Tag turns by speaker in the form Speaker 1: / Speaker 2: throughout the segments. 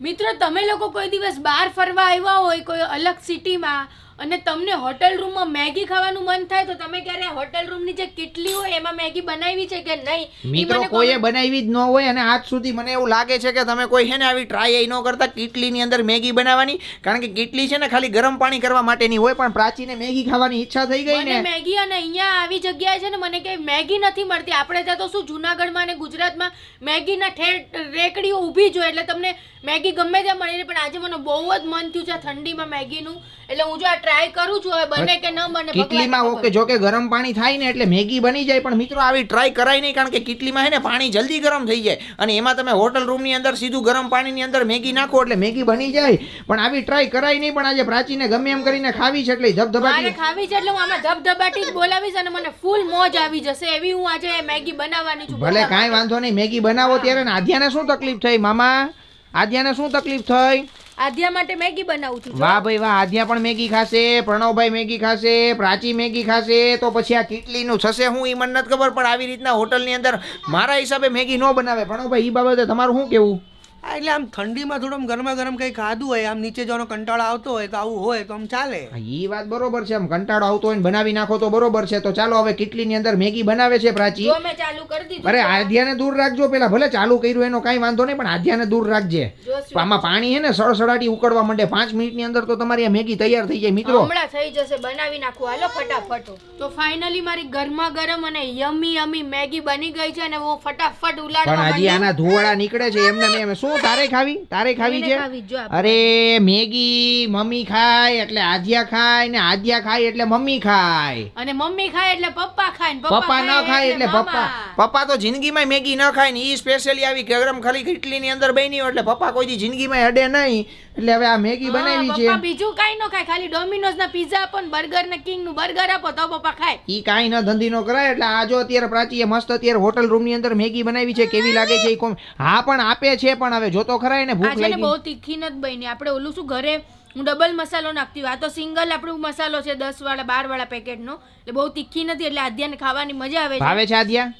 Speaker 1: મિત્રો તમે લોકો કોઈ દિવસ બહાર ફરવા આવ્યા હોય કોઈ અલગ સિટીમાં અને તમને હોટલ રૂમમાં મેગી ખાવાનું મન થાય તો તમે ક્યારે હોટલ રૂમની જે કેટલી હોય એમાં મેગી બનાવી છે કે નહીં
Speaker 2: મિત્રો કોઈએ બનાવી જ ન હોય અને આજ સુધી મને એવું લાગે છે કે તમે કોઈ છે ને આવી ટ્રાય ન કરતા કીટલીની અંદર મેગી બનાવવાની કારણ કે કીટલી છે ને ખાલી ગરમ પાણી કરવા માટેની હોય પણ પ્રાચીને મેગી ખાવાની ઈચ્છા થઈ ગઈ ને.
Speaker 1: મેગી અને અહીંયા આવી જગ્યાએ છે ને મને કઈ મેગી નથી મળતી. આપણે ત્યાં તો શું જુનાગઢમાં અને ગુજરાતમાં મેગીના ઠેર રેકડીઓ ઊભી જોઈએ એટલે તમને મેગી ગમે ત્યાં મળી રહે પણ આજે મને બહુ જ મન થયું છે ઠંડીમાં મેગીનું. એટલે હું જો આ ટ્રાય કરું છું હવે બને કે ન બને
Speaker 2: કીટલીમાં ઓકે જો કે ગરમ પાણી થાય ને એટલે મેગી બની જાય પણ મિત્રો આવી ટ્રાય કરાય નહીં કારણ કે કીટલીમાં છે ને પાણી જલ્દી ગરમ થઈ જાય. અને એમાં તમે હોટલ રૂમની અંદર સીધું ગરમ પાણીની અંદર મેગી નાખો એટલે મેગી બની જાય. પણ આવી ટ્રાય કરાય નહીં પણ આજે પ્રાચીને ગમે એમ કરીને ખાવી છે એટલે ધબધબાટી
Speaker 1: ખાવી છે એટલે હું આમાં ધબધબાટી જ બોલાવીશ અને મને ફૂલ મોજ આવી જશે. એવી હું આજે મેગી બનાવવાની છું.
Speaker 2: ભલે કાંઈ વાંધો નહીં મેગી બનાવો ત્યારે. ને આધ્યાને શું તકલીફ થઈ મામા? આધ્યાને શું તકલીફ થઈ?
Speaker 1: આદ્યા માટે મેગી બનાવું છું
Speaker 2: વાહ ભાઈ વાહ આદ્યા પણ મેગી ખાશે પ્રણવભાઈ મેગી ખાશે પ્રાચી મેગી ખાશે તો પછી આ કીટલીનું થશે હું એ મને નથી ખબર પણ આવી રીતના હોટલની અંદર મારા હિસાબે મેગી ન બનાવે. પ્રણવભાઈ એ બાબતે તમારું શું કેવું
Speaker 3: હા, એટલે આમ ઠંડીમાં થોડું આમ ગરમા ગરમ કંઈ ખાધું હોય આમ નીચે જવાનો કંટાળો આવતો હોય તો આવું હોય તો આમ ચાલે.
Speaker 2: હા, ઈ વાત બરોબર છે આમ કંટાળો આવતો હોય ને બનાવી નાખો તો બરોબર છે. તો ચાલો હવે કીટલીની અંદર મેગી બનાવે છે પ્રાચી.
Speaker 1: જો મેં ચાલુ કરી દીધું
Speaker 2: અરે આધ્યાને દૂર રાખજો પેલા ભલે ચાલુ કર્યું એનો કાંઈ વાંધો નહીં પણ આધ્યાને દૂર રાખજે.
Speaker 1: જો
Speaker 2: આમાં પાણી છે ને સળસળાટી ઉકળવા માંડે. પાંચ મિનિટની અંદર તો તમારી આ મેગી તૈયાર થઈ જાય મિત્રો.
Speaker 1: હમણાં થઈ જશે બનાવી નાખું. હાલો ફટાફટ. તો ફાઇનલી મારી ગરમા ગરમ અને યમી યમી મેગી બની ગઈ છે અને હું ફટાફટ
Speaker 2: પણ
Speaker 1: ઉલાડવા
Speaker 2: હજી
Speaker 1: માંડું.
Speaker 2: આના ધુવાળા નીકળે છે એમને ને એમ શું તારે ખાવી? તારે ખાવી છે. અરે મેગી મમ્મી ખાય એટલે આધ્યા ખાય ને આધ્યા ખાય એટલે મમ્મી ખાય.
Speaker 1: અને મમ્મી ખાય એટલે પપ્પા ખાય
Speaker 2: પપ્પા ન ખાય એટલે પપ્પા. પપ્પા તો જિંદગીમાં મેગી ન ખાય ને એ સ્પેશિયલી આવી ગરમ ખાલી કેટલીની અંદર બની હોય એટલે પપ્પા કોઈ જિંદગીમાં હડે નહીં. એટલે હવે આ મેગી બનાવી છે.
Speaker 1: બીજું કાઈ ન ખાય. ખાલી ડોમિનોઝ ના પીઝા આપો ને બર્ગર ને કિંગનું બર્ગર આપો તો પપ્પા ખાય.
Speaker 2: ઈ કાઈ ન ધંધી નો કરાય એટલે આ જો અત્યારે પ્રાચીએ મસ્ત અત્યારે હોટલ રૂમની અંદર મેગી બનાવી છે કેવી લાગે છે ઈ કોમ હા પણ આપે છે પણ હવે જોતો ખરાય ને ભૂખ
Speaker 1: ને
Speaker 2: લાગી.
Speaker 1: બહુ તીખી નથી બની. આપણે ઓલું શું ઘરે હું ડબલ મસાલો નાખતી હોય. આ તો સિંગલ આપણું મસાલો છે દસ વાળા બાર વાળા પેકેટનો એટલે બહુ તીખી નથી એટલે આધ્યાને ખાવાની મજા આવે છે.
Speaker 2: ભાવે છે આધ્યા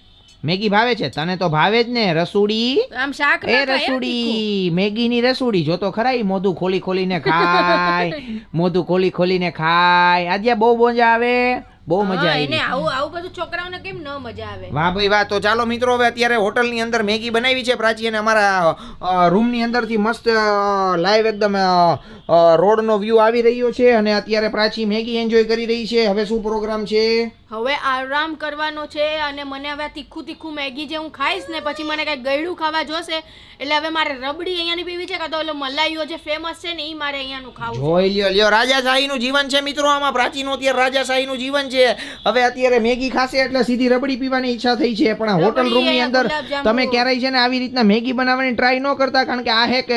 Speaker 2: મેગી ભાવે છે? તને તો ભાવે જ ને રસોડી.
Speaker 1: આમ શાક
Speaker 2: એ રસોડી. મેગી ની રસોડી જો તો ખરા મોઢું ખોલી ખોલીને ખાય. મોઢું ખોલી ખોલીને ખાય. આજે બહુ મજા આવે બહુ મજા
Speaker 1: હા, એને
Speaker 2: આવું.
Speaker 1: આવું બધું છોકરાઓને કેમ ન મજા આવે?
Speaker 2: વાહ ભાઈ વાહ. તો ચાલો મિત્રો હવે અત્યારે હોટલની અંદર મેગી બનાવી છે પ્રાચી અને અમારા રૂમની અંદરથી મસ્ત લાઈવ એકદમ રોડ નો વ્યૂ આવી રહ્યો છે અને અત્યારે પ્રાચી મેગી એન્જોય કરી રહી છે. હવે શું પ્રોગ્રામ છે?
Speaker 1: હવે આરામ કરવાનો છે અને મને હવે તીખું તીખું મેગી જે હું ખાઈશ ને પછી મને કઈ ગળ્યું ખાવા જોશે. એટલે હવે મારે રબડી અહીંયાની પીવી છે કાં તો ઓલો મલાઈઓ જે ફેમસ છે ને એ મારે અહીંયાનું ખાવું.
Speaker 2: જોઈ લ્યો લ્યો રાજાશાહીનું જીવન છે મિત્રો આમાં પ્રાચીનો અત્યારે રાજાશાહીનું જીવન છે. હવે અત્યારે મેગી ખાશે એટલે સીધી રબડી પીવાની ઈચ્છા થઈ છે પણ આ હોટલ રૂમની અંદર તમે ક્યારેય છે ને આવી રીતના મેગી બનાવવાની ટ્રાય ન કરતા કારણ કે આ એક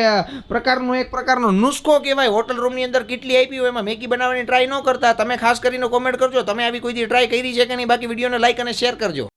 Speaker 2: પ્રકારનો એક પ્રકારનો નુસ્ખો કહેવાય. હોટલ રૂમની અંદર કેટલી આપી હોય એમાં મેગી બનાવવાની ટ્રાય ન કરતા. તમે ખાસ કરીને કોમેન્ટ કરજો તમે આવી કોઈ ટ્રાય કરી છે કે નહીં? બાકી વિડીયોને લાઈક અને શેર કરજો.